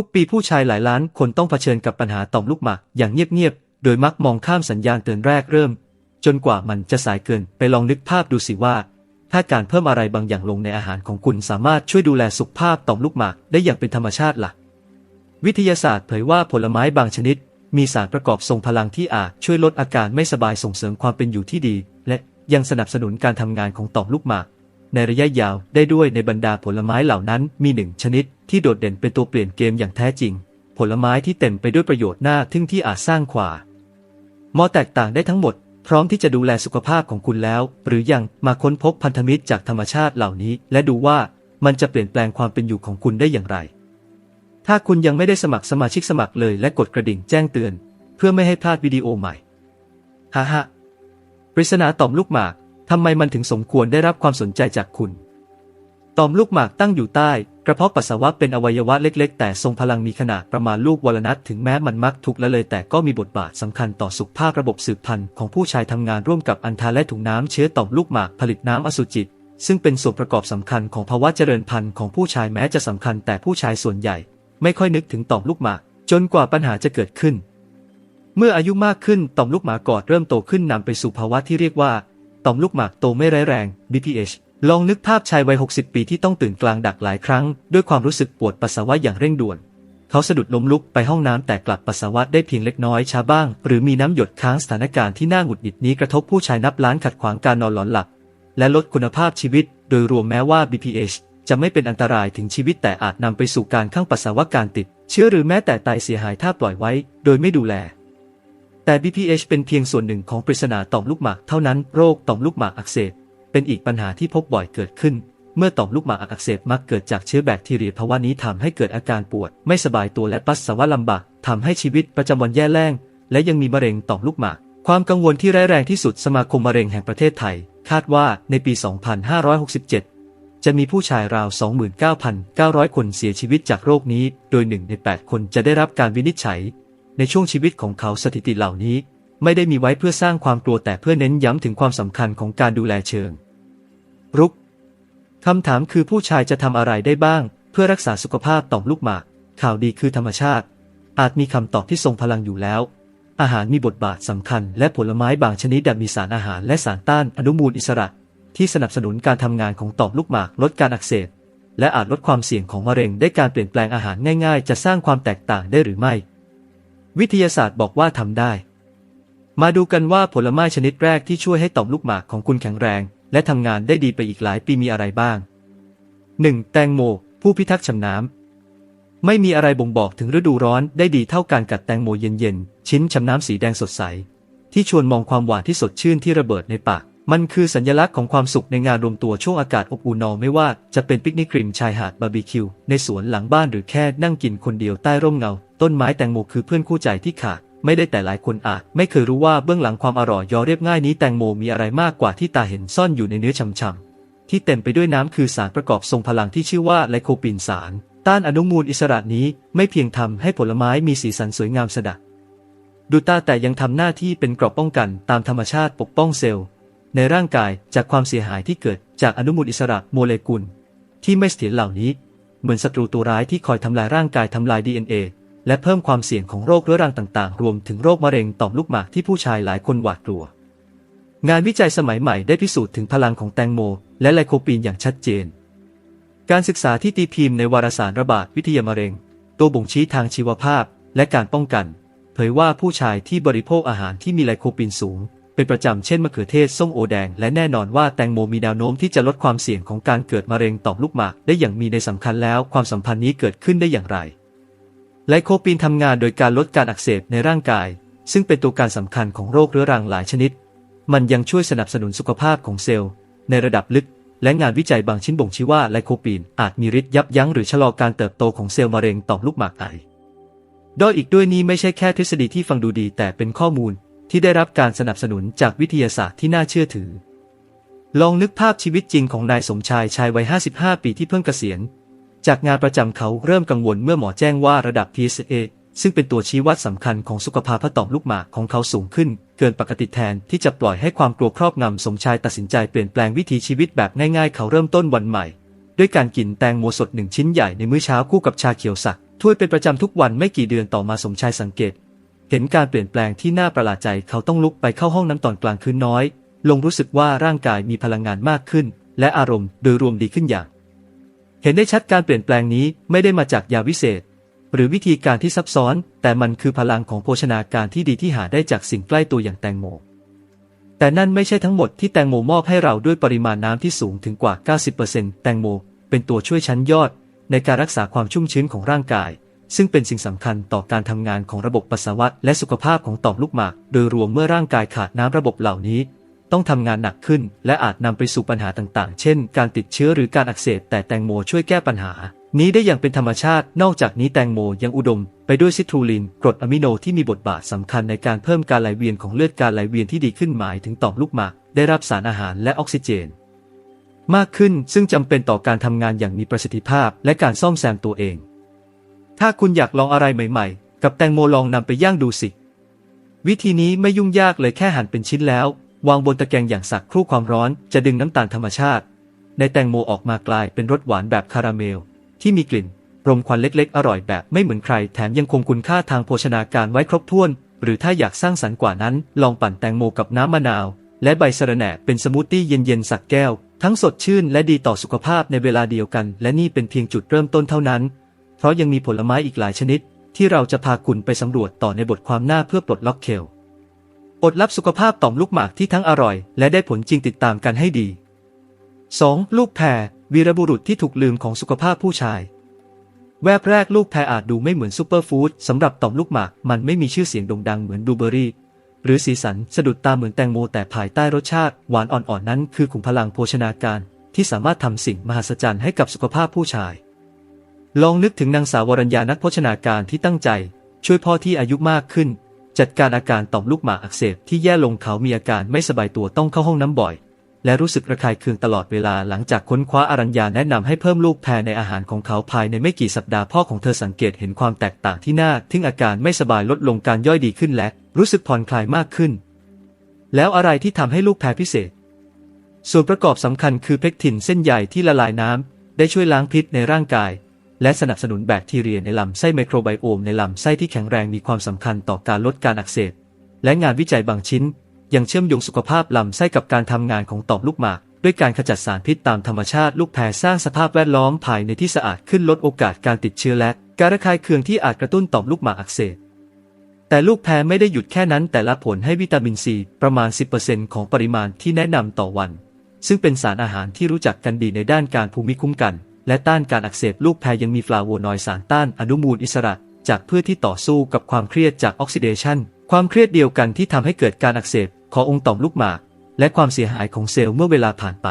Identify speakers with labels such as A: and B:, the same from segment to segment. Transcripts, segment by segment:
A: ทุกปีผู้ชายหลายล้านคนต้องเผชิญกับปัญหาต่อมลูกหมากอย่างเงียบๆ โดยมักมองข้ามสัญญาณเตือนแรกเริ่ม จนกว่ามันจะสายเกินไปลองนึกภาพดูสิว่า ถ้าการเพิ่มอะไรบางอย่างลงในอาหารของคุณสามารถช่วยดูแลสุขภาพต่อมลูกหมากได้อย่างเป็นธรรมชาติล่ะ วิทยาศาสตร์เผยว่าผลไม้บางชนิด มีสารประกอบทรงพลังที่อาจช่วยลดอาการไม่สบายส่งเสริมความเป็นอยู่ที่ดี และยังสนับสนุนการทำงานของต่อมลูกหมาก ในระยะยาวได้ด้วยในบรรดาผลไม้เหล่านั้นมีหนึ่งชนิดที่โดดเด่นเป็นตัวเปลี่ยนเกมอย่างแท้จริง ผลไม้ที่เต็มไปด้วยประโยชน์น่าทึ่งที่อาจสร้างขวามอแตกต่างได้ทั้งหมด พร้อมที่จะดูแลสุขภาพของคุณแล้ว หรือยังมาค้นพบพันธมิตรจากธรรมชาติเหล่านี้ และดูว่ามันจะเปลี่ยนแปลงความเป็นอยู่ของคุณได้อย่างไร ถ้าคุณยังไม่ได้สมัครสมาชิกสมัครเลยและกดกระดิ่งแจ้งเตือน เพื่อไม่ให้พลาดวิดีโอใหม่ฮ่าฮ่าปริศนาต่อมลูกหมาก ทำไมมันถึงสมควรได้รับความสนใจจากคุณ ต่อมลูกหมากตั้งอยู่ใต้ กระเพาะปัสสาวะเป็นอวัยวะเล็ก ๆ แต่ทรงพลังมีขนาดประมาณลูกวอลนัทถึงแม้มันมักถูกละเลยแต่ก็มีบทบาทสำคัญต่อสุขภาพระบบสืบพันธุ์ของผู้ชายทำงานร่วมกับอันทาและถุงน้ำเชื้อต่อมลูกหมากผลิตน้ำอสุจิซึ่งเป็นส่วนประกอบสำคัญของภาวะเจริญพันธุ์ของผู้ชายแม้จะสำคัญแต่ผู้ชายส่วนใหญ่ ไม่ค่อยนึกถึงต่อมลูกหมาก จนกว่าปัญหาจะเกิดขึ้น เมื่ออายุมากขึ้นต่อมลูกหมากกอดเริ่มโตขึ้นนำไปสู่ภาวะที่เรียกว่า ต่อมลูกหมากโตไม่ร้ายแรง BPH ลองนึกภาพชายวัย 60 ปีที่ต้องตื่นกลางดักหลายครั้ง ด้วยความรู้สึกปวดปัสสาวะอย่างเร่งด่วน เขาสะดุดล้มลุกไปห้องน้ำแต่กลับปัสสาวะได้เพียงเล็กน้อยช้าบ้าง หรือมีน้ำหยดค้างสถานการณ์ที่น่าหงุดหงิดนี้กระทบผู้ชายนับล้านขัดขวางการนอนหลอนหลับ และลดคุณภาพชีวิต โดยรวมแม้ว่า BPH จะไม่เป็นอันตรายถึงชีวิตแต่อาจนำไปสู่การข้างปัสสาวะการติด เชื้อหรือแม้แต่ตายเสียหายถ้าปล่อยไว้ โดยไม่ดูแล แต่ BPH เป็นเพียงส่วนหนึ่งของปริศนาต่อมลูกหมากเท่านั้นโรคต่อมลูกหมากอักเสบเป็นอีกปัญหาที่พบบ่อยเกิดขึ้น เมื่อต่อมลูกหมากอักเสบมักเกิดจากเชื้อแบคทีเรียภาวะนี้ทำให้เกิดอาการปวด ไม่สบายตัวและปัสสาวะลำบากทำให้ชีวิตประจำวันแย่แล้ง และยังมีมะเร็งต่อมลูกหมาก ความกังวลที่ร้ายแรงที่สุดสมาคมมะเร็งแห่งประเทศไทย คาดว่าในปี 2567 จะมีผู้ชายราว 29,900 คนเสียชีวิตจากโรคนี้ โดยหนึ่งใน 8 คนจะได้รับการวินิจฉัย ในช่วงชีวิตของเขาสถิติเหล่านี้ ไม่ได้มีไว้เพื่อสร้างความกลัวแต่เพื่อเน้นย้ำถึงความสำคัญของการดูแลเชิง รุกคำถามคือผู้ชายจะทำอะไรได้บ้าง เพื่อรักษาสุขภาพต่อมลูกหมาก ข่าวดีคือธรรมชาติ อาจมีคำตอบที่ทรงพลังอยู่แล้ว อาหารมีบทบาทสำคัญ และผลไม้บางชนิดดัมีสารอาหารและสารต้านอนุมูลอิสระ ที่สนับสนุนการทำงานของต่อมลูกหมากลดการอักเสบและอาจลดความเสี่ยงของมะเร็งได้การเปลี่ยนแปลงอาหารง่ายๆ จะสร้างความแตกต่างได้หรือไม่ วิทยาศาสตร์บอกว่าทำได้ มาดูกันว่าผลไม้ชนิดแรกที่ช่วยให้ต่อมลูกหมากของคุณแข็งแรง และทำงานได้ดีไปอีกหลายปีมีอะไรบ้าง 1. แตงโม ผู้พิทักษ์ชำน้ำไม่มีอะไรบ่งบอกถึงฤดูร้อนได้ดีเท่าการกัดแตงโมเย็นๆ ชิ้นชำน้ำสีแดงสดใส ที่ชวนมองความหวานที่สดชื่นที่ระเบิดในปาก มันคือสัญลักษณ์ของความสุขในงานรวมตัวช่วงอากาศอบอุ่นนอไม่ว่าจะเป็นปิกนิกริมชายหาดบาร์บีคิว ในสวนหลังบ้านหรือแค่นั่งกินคนเดียวใต้ร่มเงา ต้นไม้แตงโมคือเพื่อนคู่ใจที่ขาด ไม่ได้แต่หลายคนอาจ ไม่เคยรู้ว่าเบื้องหลังความอร่อยยอเรียบง่ายนี้แตงโมมีอะไรมากกว่าที่ตาเห็นซ่อนอยู่ในเนื้อช่ำๆที่เต็มไปด้วยน้ำคือสารประกอบทรงพลังที่ชื่อว่าไลโคปินสาร ต้านอนุมูลอิสระนี้ไม่เพียงทำให้ผลไม้มีสีสันสวยงามสดักดูตาแต่ยังทำหน้าที่เป็นเกราะป้องกันตามธรรมชาติปกป้องเซลล์ ในร่างกายจากความเสียหายที่เกิดจากอนุมูลอิสระโมเลกุล ที่ไม่เสถียรเหล่านี้ เหมือนศัตรูตัวร้ายที่คอยทำลายร่างกายทำลาย DNA และเพิ่มความเสี่ยงของโรคเรื้อรังต่างๆ รวมถึงโรคมะเร็งต่อมลูกหมากที่ผู้ชายหลายคนหวาดกลัว งานวิจัยสมัยใหม่ได้พิสูจน์ถึงพลังของแตงโม และไลโคปีนอย่างชัดเจน การศึกษาที่ตีพิมพ์ในวารสารระบาดวิทยามะเร็ง ตัวบ่งชี้ทางชีวภาพและการป้องกัน เผยว่าผู้ชายที่บริโภคอาหารที่มีไลโคปีนสูง เป็นประจำเช่นมะเขือเทศส้มโอแดง และแน่นอนว่าแตงโมมีแนวโน้มที่จะลดความเสี่ยงของการเกิดมะเร็งต่อมลูกหมาก ได้อย่างมีในสำคัญแล้วความสัมพันธ์นี้เกิดขึ้นได้อย่างไร ไลโคปีนทำงานโดยการลดการอักเสบในร่างกาย ซึ่งเป็นตัวการสำคัญของโรคเรื้อรังหลายชนิด มันยังช่วยสนับสนุนสุขภาพของเซลล์ ในระดับลึก และงานวิจัยบางชิ้นบ่งชี้ว่าไลโคปีนอาจมีฤทธิ์ยับยั้งหรือชะลอการเติบโตของเซลล์มะเร็งต่อมลูกหมากไอโดยอีกด้วยนี้ไม่ใช่แค่ทฤษฎีที่ฟังดูดีแต่เป็นข้อมูล ที่ได้รับการสนับสนุนจากวิทยาศาสตร์ที่น่าเชื่อถือ ลองนึกภาพชีวิตจริงของนายสมชายชายวัย 55 ปีที่เพิ่งเกษียณ จากงานประจำเขาเริ่มกังวลเมื่อหมอแจ้งว่าระดับ PSA ซึ่งเป็นตัวชี้วัดสำคัญของสุขภาพต่อมลูกหมากของเขาสูงขึ้น เกินปกติแทนที่จะปล่อยให้ความกลัวครอบงำสมชายตัดสินใจเปลี่ยนแปลงวิถีชีวิตแบบง่ายๆ เขาเริ่มต้นวันใหม่ ด้วยการกินแตงโมสดหนึ่งชิ้นใหญ่ในมื้อเช้าคู่กับชาเขียวสักถ้วยเป็นประจำทุกวันไม่กี่เดือนต่อมาสมชายสังเกต เห็นการเปลี่ยนแปลงที่น่าประหลาดใจเขาต้องลุกไปเข้าห้องน้ำตอนกลางคืนน้อย ลงรู้สึกว่าร่างกายมีพลังงานมากขึ้น และอารมณ์โดยรวมดีขึ้นอย่าง เห็นได้ชัดการเปลี่ยนแปลงนี้ไม่ได้มาจากยาวิเศษ หรือวิธีการที่ซับซ้อน แต่มันคือพลังของโภชนาการที่ดีที่หาได้จากสิ่งใกล้ตัวอย่างแตงโมแต่นั่นไม่ใช่ทั้งหมดที่แตงโมมอบให้เราด้วยปริมาณน้ำที่สูงถึงกว่า 90%แตงโมเป็นตัวช่วยชั้นยอดในการรักษาความชุ่มชื้นของร่างกาย ซึ่งเป็นสิ่งสำคัญต่อการทำงานของระบบปัสสาวะและสุขภาพของต่อมลูกหมาก โดยรวมเมื่อร่างกายขาดน้ำระบบเหล่านี้ ต้องทำงานหนักขึ้น และอาจนำไปสู่ปัญหาต่างๆ เช่น การติดเชื้อหรือการอักเสบแต่แตงโมช่วยแก้ปัญหา นี้ได้อย่างเป็นธรรมชาติ นอกจากนี้แตงโมยังอุดม ไปด้วยซิตรูลิน กรดอะมิโนที่มีบทบาทสำคัญในการเพิ่มการไหลเวียนของเลือดการไหลเวียนที่ดีขึ้นหมายถึงต่อมลูกหมาก ได้รับสารอาหารและออกซิเจน มากขึ้นซึ่งจำเป็นต่อการทำงานอย่างมีประสิทธิภาพ และการซ่อมแซมตัวเอง ถ้าคุณอยากลองอะไรใหม่ๆ กับแตงโมลองนำไปย่างดูสิ วิธีนี้ไม่ยุ่งยากเลยแค่หั่นเป็นชิ้นแล้ว วางบนตะแกรงอย่างสักครู่ความร้อนจะดึงน้ำตาลธรรมชาติ ในแตงโมออกมากลายเป็นรสหวานแบบคาราเมล ที่มีกลิ่นรมควันเล็กๆ อร่อยแบบไม่เหมือนใคร แถมยังคงคุณค่าทางโภชนาการไว้ครบถ้วน หรือถ้าอยากสร้างสรรค์กว่านั้น ลองปั่นแตงโมกับน้ำมะนาว และใบสะระแหน่เป็นสมูทตี้เย็นๆ สักแก้ว ทั้งสดชื่นและดีต่อสุขภาพในเวลาเดียวกัน และนี่เป็นเพียงจุดเริ่มต้นเท่านั้น เพราะยังมีผลไม้อีกหลายชนิด ที่เราจะพาคุณไปสำรวจต่อในบทความหน้าเพื่อปลดล็อกเคลอดลับสุขภาพต่อมลูกหมากที่ทั้งอร่อย และได้ผลจริงติดตามกันให้ดี 2. ลูกแพรวีรบุรุษที่ถูกลืมของสุขภาพผู้ชาย แวบแรกลูกแพรอาจดูไม่เหมือนซูเปอร์ฟู้ดสำหรับต่อมลูกหมาก มันไม่มีชื่อเสียงโด่งดังเหมือนบลูเบอร์รี่ หรือสีสันสะดุดตาเหมือนแตงโมแต่ภายใต้รสชาติ หวานอ่อนๆนั้น คือขุมพลังโภชนาการ ที่สามารถทำสิ่งมหัศจรรย์ให้กับสุขภาพผู้ชาย ลองนึกถึงนางสาววรัญญานักโภชนาการที่ตั้งใจ ช่วยพ่อที่อายุมากขึ้น จัดการอาการต่อมลูกหมากอักเสบที่แย่ลงเขามีอาการไม่สบายตัวต้องเข้าห้องน้ำบ่อย และรู้สึกระคายเคืองตลอดเวลาหลังจากค้นคว้าอารัญญาแนะนำให้เพิ่มลูกแพรในอาหารของเขาภายในไม่กี่สัปดาห์พ่อของเธอสังเกตเห็นความแตกต่างที่หน้าทึ่งอาการไม่สบายลดลงการย่อยดีขึ้นและรู้สึกผ่อนคลายมากขึ้น แล้วอะไรที่ทำให้ลูกแพรพิเศษ ส่วนประกอบสำคัญคือเพกทินเส้นใยที่ละลายน้ำได้ช่วยล้างพิษในร่างกาย และสนับสนุนแบคทีเรียในลำไส้ไมโครไบโอมในลำไส้ที่แข็งแรงมีความสำคัญต่อการลดการอักเสบ และงานวิจัยบางชิ้น ยังเชื่อมโยงสุขภาพลำไส้กับการทำงานของต่อมลูกหมาก ด้วยการขจัดสารพิษตามธรรมชาติลูกแพรสร้างสภาพแวดล้อมภายในที่สะอาดขึ้นลดโอกาสการติดเชื้อและ การระคายเคืองที่อาจกระตุ้นต่อมลูกหมากอักเสบแต่ลูกแพรไม่ได้หยุดแค่นั้นแต่ละผลให้วิตามินซีประมาณ 10%ของปริมาณที่แนะนำต่อวัน ซึ่งเป็นสารอาหารที่รู้จักกันดีในด้านการภูมิคุ้มกัน และต้านการอักเสบลูกแพรยังมีฟลาโวนอยด์สารต้านอนุมูลอิสระ จากพืชที่ต่อสู้กับความเครียดจากออกซิเดชันความเครียดเดียวกันที่ทำให้เกิดการอักเสบขององค์ต่อมลูกหมาก และความเสียหายของเซลล์เมื่อเวลาผ่านไป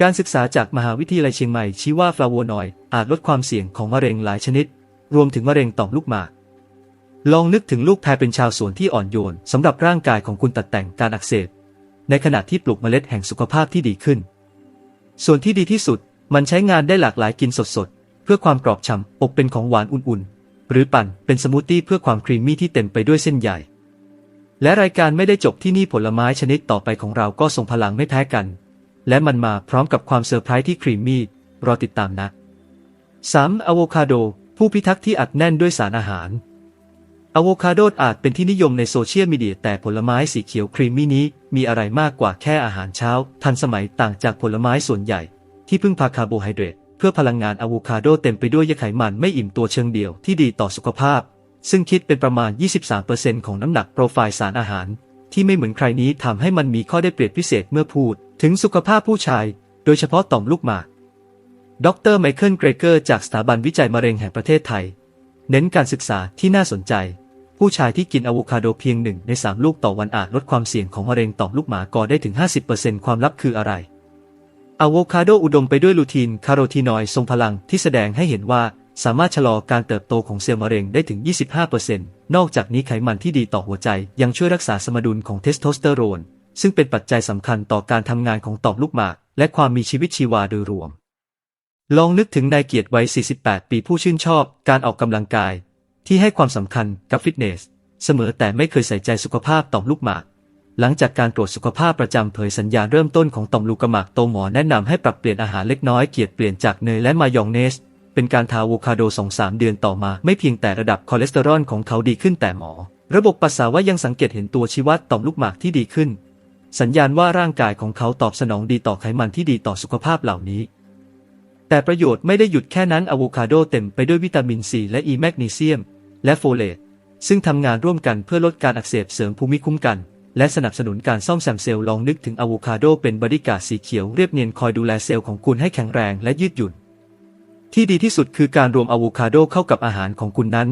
A: การศึกษาจากมหาวิทยาลัยเชียงใหม่ชี้ว่าฟลาโวนอยด์อาจลดความเสี่ยงของมะเร็งหลายชนิด รวมถึงมะเร็งต่อมลูกหมากลองนึกถึงลูกแพรเป็นชาวสวนที่อ่อนโยนสำหรับร่างกายของคุณตัดแต่งการอักเสบ ในขณะที่ปลูกเมล็ดแห่งสุขภาพที่ดีขึ้น ส่วนที่ดีที่สุด มันใช้งานได้หลากหลายกินสดๆ เพื่อความกรอบฉ่ำอบเป็นของหวานอุ่นๆ หรือปั่นเป็นสมูทตี้เพื่อความครีมมี่ที่เต็มไปด้วยเส้นใยและรายการไม่ได้จบที่นี่ผลไม้ชนิดต่อไปของเราก็ทรงพลังไม่แพ้กัน และมันมาพร้อมกับความเซอร์ไพรส์ที่ครีมมี่รอติดตามนะ 3. อะโวคาโด ผู้พิทักษ์ที่อัดแน่นด้วยสารอาหารอะโวคาโดอาจเป็นที่นิยมในโซเชียลมีเดียแต่ผลไม้สีเขียวครีมมี่นี้มีอะไรมากกว่าแค่อาหารเช้า ทันสมัยต่างจากผลไม้ส่วนใหญ่ ที่พึ่งพาคาร์โบไฮเดรตเพื่อพลังงานอะโวคาโดเต็มไปด้วยใยไขมันไม่อิ่มตัวเชิงเดียวที่ดีต่อสุขภาพ ซึ่งคิดเป็นประมาณ 23%ของน้ำหนักโปรไฟล์สารอาหาร ที่ไม่เหมือนใครนี้ทำให้มันมีข้อได้เปรียบพิเศษเมื่อพูด ถึงสุขภาพผู้ชาย โดยเฉพาะต่อมลูกหมาก ดรไมเคิลเกรเกอร์จากสถาบันวิจัยมะเร็งแห่งประเทศไทย เน้นการศึกษาที่น่าสนใจ ผู้ชายที่กินอะโวคาโดเพียงหนึ่งในสามลูกต่อวันอาจลดความเสี่ยงของมะเร็งต่อมลูกหมากอได้ถึง 50%ความลับคืออะไร อะโวคาโดอุดมไปด้วยลูทีนคาโรทีนอยด์ทรงพลังที่แสดงให้เห็นว่าสามารถชะลอการเติบโตของเซลล์มะเร็งได้ถึง 25%นอกจากนี้ไขมันที่ดีต่อหัวใจยังช่วยรักษาสมดุลของเทสโทสเตอโรน ซึ่งเป็นปัจจัยสำคัญต่อการทำงานของต่อมลูกหมาก และความมีชีวิตชีวาโดยรวม ลองนึกถึงนายเกียรติวัย 48 ปีผู้ชื่นชอบ การออกกำลังกาย ที่ให้ความสำคัญกับฟิตเนส เสมอแต่ไม่เคยใส่ใจสุขภาพต่อมลูกหมาก หลังจากการตรวจสุขภาพประจำเผยสัญญาณเริ่มต้นของต่อมลูกหมากโตหมอแนะนำให้ปรับเปลี่ยนอาหารเล็กน้อยเกียรติเปลี่ยนจากเนยและมายองเนส เป็นการทาอะโวคาโดสองสามเดือนต่อมา ไม่เพียงแต่ระดับคอเลสเตอรอลของเขาดีขึ้นแต่หมอ ระบบปัสสาวะยังสังเกตเห็นตัวชี้วัดต่อมลูกหมากที่ดีขึ้น สัญญาณว่าร่างกายของเขาตอบสนองดีต่อไขมันที่ดีต่อสุขภาพเหล่านี้ แต่ประโยชน์ไม่ได้หยุดแค่นั้นอะโวคาโดเต็มไปด้วยวิตามินซีและอีแมกนีเซียม และโฟเลตซึ่งทำงานร่วมกันเพื่อลดการอักเสบเสริมภูมิคุ้มกัน และสนับสนุนการซ่อมแซมเซลล์ลองนึกถึงอะโวคาโดเป็นบริการสีเขียวเรียบเนียนคอยดูแลเซลล์ของคุณให้แข็งแรงและยืดหยุ่น ที่ดีที่สุดคือการรวมอะโวคาโดเข้ากับอาหารของคุณนั้น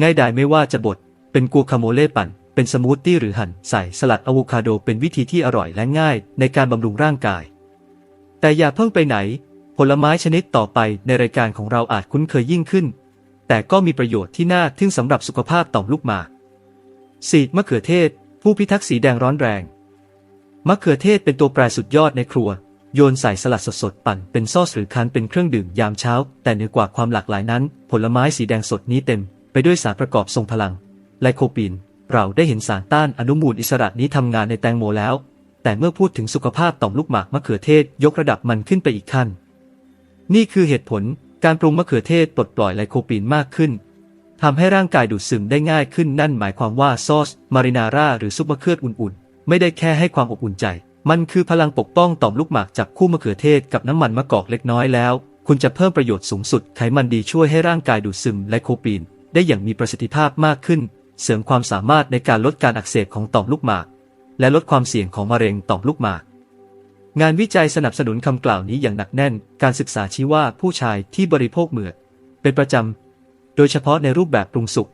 A: ง่ายดายไม่ว่าจะบด เป็นกัวคาโมเล่ปั่น เป็นสมูทตี้หรือหั่นใส่สลัดอะโวคาโดเป็นวิธีที่อร่อยและง่าย ในการบำรุงร่างกาย แต่อย่าเพิ่งไปไหน ผลไม้ชนิดต่อไปในรายการของเราอาจคุ้นเคยยิ่งขึ้น แต่ก็มีประโยชน์ที่น่าทึ่งสำหรับสุขภาพต่อมลูกหมากสีดมะเขือเทศ ผู้พิทักษ์สีแดงร้อนแรง มะเขือเทศเป็นตัวแปรสุดยอดในครัว โยนใส่สลัดสดๆปั่นเป็นซอสหรือคั้นเป็นเครื่องดื่มยามเช้า แต่เหนือกว่าความหลากหลายนั้น ผลไม้สีแดงสดนี้เต็ม ไปด้วยสารประกอบทรงพลัง ไลโคปีน เราได้เห็นสารต้านอนุมูลอิสระนี้ทำงานในแตงโมแล้ว แต่เมื่อพูดถึงสุขภาพต่อมลูกหมากมะเขือเทศยกระดับมันขึ้นไปอีกขั้น นี่คือเหตุผลการปรุงมะเขือเทศปลดปล่อยไลโคปีนมากขึ้น ทำให้ร่างกายดูดซึมได้ง่ายขึ้นนั่นหมายความว่าซอส มารินาร่าหรือซุปมะเขืออุ่นๆ ไม่ได้แค่ให้ความอบอุ่นใจ มันคือพลังปกป้องต่อมลูกหมากจากคู่มะเขือเทศกับน้ำมันมะกอกเล็กน้อยแล้ว คุณจะเพิ่มประโยชน์สูงสุดไขมันดีช่วยให้ร่างกายดูดซึมไลโคปีน ได้อย่างมีประสิทธิภาพมากขึ้น เสริมความสามารถในการลดการอักเสบของต่อมลูกหมาก และลดความเสี่ยงของมะเร็งต่อมลูกหมากงานวิจัยสนับสนุนคำกล่าวนี้อย่างหนักแน่น การศึกษาชี้ว่าผู้ชายที่บริโภคเหมือกเป็นประจำ โดยเฉพาะในรูปแบบปรุงสุก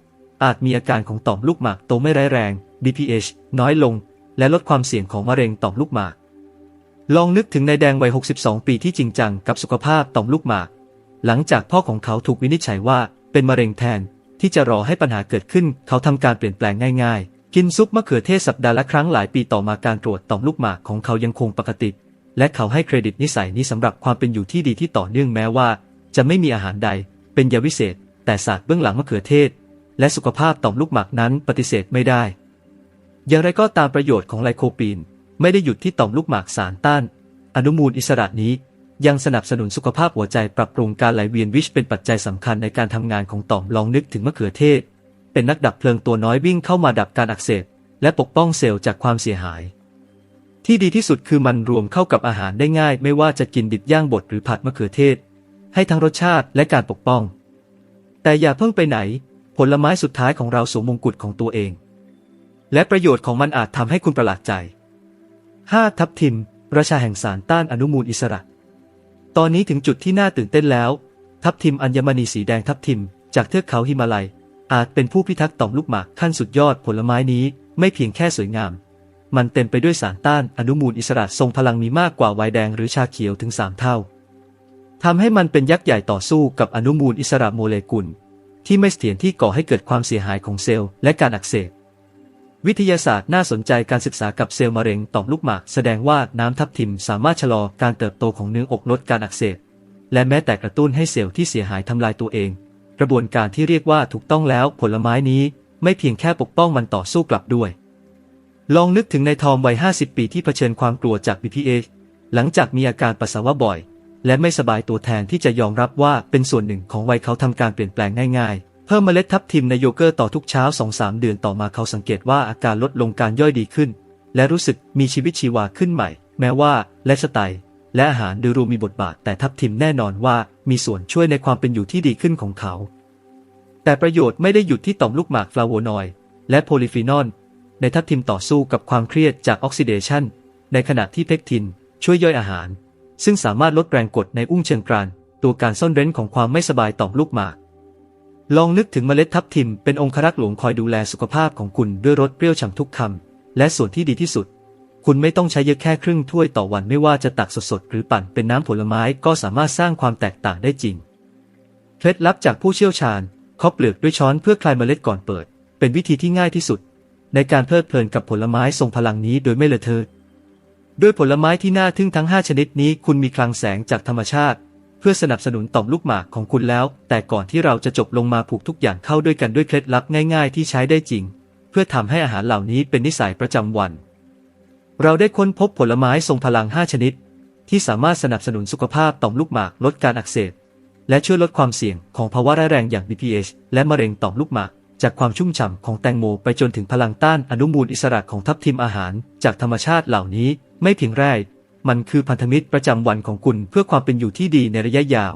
A: อาจมีอาการของต่อมลูกหมากโตไม่ร้ายแรง DPH น้อยลง และลดความเสี่ยงของมะเร็งต่อมลูกหมาก ลองนึกถึงนายแดงวัย 62 ปีที่จริงจังกับสุขภาพต่อมลูกหมาก หลังจากพ่อของเขาถูกวินิจฉัยว่าเป็นมะเร็งแทน ที่จะรอให้ปัญหาเกิดขึ้น เขาทำการเปลี่ยนแปลงง่ายๆ กินซุปมะเขือเทศสัปดาห์ละครั้งหลายปีต่อมาการตรวจต่อมลูกหมากของเขายังคงปกติ และเขาให้เครดิตนิสัยนี้สำหรับความเป็นอยู่ที่ดีที่ต่อเนื่องแม้ว่า จะไม่มีอาหารใด เป็นยาวิเศษ แต่ศาสตร์เบื้องหลังมะเขือเทศ และสุขภาพต่อมลูกหมากนั้นปฏิเสธไม่ได้ อย่างไรก็ตามประโยชน์ของไลโคปีน ไม่ได้หยุดที่ต่อมลูกหมากสารต้าน อนุมูลอิสระนี้ยังสนับสนุนสุขภาพหัวใจปรับปรุงการไหลเวียนวิชเป็นปัจจัยสำคัญในการทำงานของต่อมลองนึกถึงมะเขือเทศ เป็นนักดับเพลิงตัวน้อยวิ่งเข้ามาดับการอักเสบและปกป้องเซลล์จากความเสียหาย ที่ดีที่สุดคือมันรวมเข้ากับอาหารได้ง่าย ไม่ว่าจะกินดิบย่างบดหรือผัดมะเขือเทศ ให้ทั้งรสชาติและการปกป้อง แต่อย่าเพิ่งไปไหน ผลไม้สุดท้ายของเราสวมมงกุฎของตัวเอง และประโยชน์ของมันอาจทำให้คุณประหลาดใจ 5. ทับทิม ราชาแห่งสารต้านอนุมูลอิสระ ตอนนี้ถึงจุดที่น่าตื่นเต้นแล้ว ทับทิมอัญมณีสีแดงทับทิม จากเทือกเขาหิมาลัย อาจเป็นผู้พิทักษ์ต่อมลูกหมากขั้นสุดยอดผลไม้นี้ไม่เพียงแค่สวยงาม มันเต็มไปด้วยสารต้านอนุมูลอิสระทรงพลังมีมากกว่าไวน์แดงหรือชาเขียวถึง3เท่า ทำให้มันเป็นยักษ์ใหญ่ต่อสู้กับอนุมูลอิสระโมเลกุล ที่ไม่เสถียรที่ก่อให้เกิดความเสียหายของเซลล์และการอักเสบวิทยาศาสตร์น่าสนใจการศึกษากับเซลล์มะเร็งต่อมลูกหมาก แสดงว่าน้ำทับทิมสามารถชะลอการเติบโตของเนื้ออกลดการอักเสบและแม้แต่กระตุ้นให้เซลล์ที่เสียหายทำลายตัวเอง กระบวนการที่เรียกว่าถูกต้องแล้วผลไม้นี้ไม่เพียงแค่ปกป้องมันต่อสู้กลับด้วย ลองนึกถึงนายทอมวัย 50 ปีที่เผชิญความกลัวจาก BPA หลังจากมีอาการปัสสาวะบ่อย และไม่สบายตัวแทนที่จะยอมรับว่าเป็นส่วนหนึ่งของวัยเขาทำการเปลี่ยนแปลงง่ายๆ เพิ่มเมล็ดทับทิมในโยเกิร์ตต่อทุกเช้า 2-3 เดือนต่อมาเขาสังเกตว่าอาการลดลงการย่อยดีขึ้น และรู้สึกมีชีวิตชีวาขึ้นใหม่ แม้ว่าและสไตล์และอาหารดูรูมีบทบาท แต่ทับทิมแน่นอนว่ามีส่วนช่วยในความเป็นอยู่ที่ดีขึ้นของเขา แต่ประโยชน์ไม่ได้หยุดที่ต่อมลูกหมากฟลาโวนอยด์และโพลิฟีนอลในทับทิมต่อสู้กับความเครียดจากออกซิเดชันในขณะที่เพกทินช่วยย่อยอาหาร ซึ่งสามารถลดแรงกดในอุ้งเชิงกราน ตัวการซ่อนเร้นของความไม่สบายต่อมลูกหมาก ลองนึกถึงเมล็ดทับทิมเป็นองครักษ์หลวงคอยดูแลสุขภาพของคุณด้วยรสเปรี้ยวฉ่ำทุกคำ และส่วนที่ดีที่สุด คุณไม่ต้องใช้เยอะแค่ครึ่งถ้วยต่อวันไม่ว่าจะตักสดๆ หรือปั่นเป็นน้ำผลไม้ก็สามารถสร้างความแตกต่างได้จริง เคล็ดลับจากผู้เชี่ยวชาญเคาะเปลือกด้วยช้อนเพื่อคลายเมล็ดก่อนเปิด เป็นวิธีที่ง่ายที่สุด ในการเพลิดเพลินกับผลไม้ทรงพลังนี้โดยไม่เลอะเทอะ ด้วยผลไม้ที่น่าทึ่งทั้ง 5 ชนิดนี้คุณมีคลังแสงจากธรรมชาติ เพื่อสนับสนุนต่อมลูกหมากของคุณแล้ว แต่ก่อนที่เราจะจบลงมาผูกทุกอย่างเข้าด้วยกันด้วยเคล็ดลับง่ายๆ ที่ใช้ได้จริง เพื่อทำให้อาหารเหล่านี้เป็นนิสัยประจำวัน เราได้ค้นพบผลไม้ทรงพลัง 5 ชนิด ที่สามารถสนับสนุนสุขภาพต่อมลูกหมากลดการอักเสบและช่วยลดความเสี่ยงของภาวะร้ายแรงอย่าง BPH และมะเร็งต่อมลูกหมากจากความชุ่มฉ่ำของแตงโมไปจนถึงพลังต้านอนุมูลอิสระของทับทิมอาหารจากธรรมชาติเหล่านี้ ไม่เพียงแร่มันคือพันธมิตรประจำวันของคุณเพื่อความเป็นอยู่ที่ดีในระยะยาว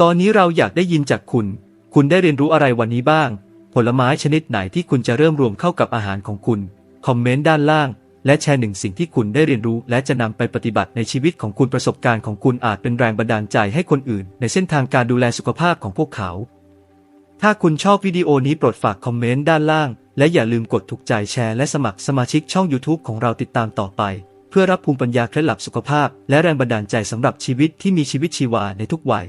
A: ตอนนี้เราอยากได้ยินจากคุณ คุณได้เรียนรู้อะไรวันนี้บ้าง ผลไม้ชนิดไหนที่คุณจะเริ่มรวมเข้ากับอาหารของคุณ คอมเมนต์ด้านล่าง และแชร์หนึ่งสิ่งที่คุณได้เรียนรู้ และจะนำไปปฏิบัติในชีวิตของคุณประสบการณ์ของคุณอาจเป็นแรงบันดาลใจให้คนอื่น ในเส้นทางการดูแลสุขภาพของพวกเขา ถ้าคุณชอบวิดีโอนี้โปรดฝากคอมเมนต์ด้านล่าง และอย่าลืมกดถูกใจแชร์และสมัครสมาชิกช่อง YouTube ของเราติดตามต่อไป พื่อรับภูมิปัญญาเคล็ดลับสุขภาพ และแรงบันดาลใจสำหรับชีวิตที่มีชีวิตชีวาในทุกวัย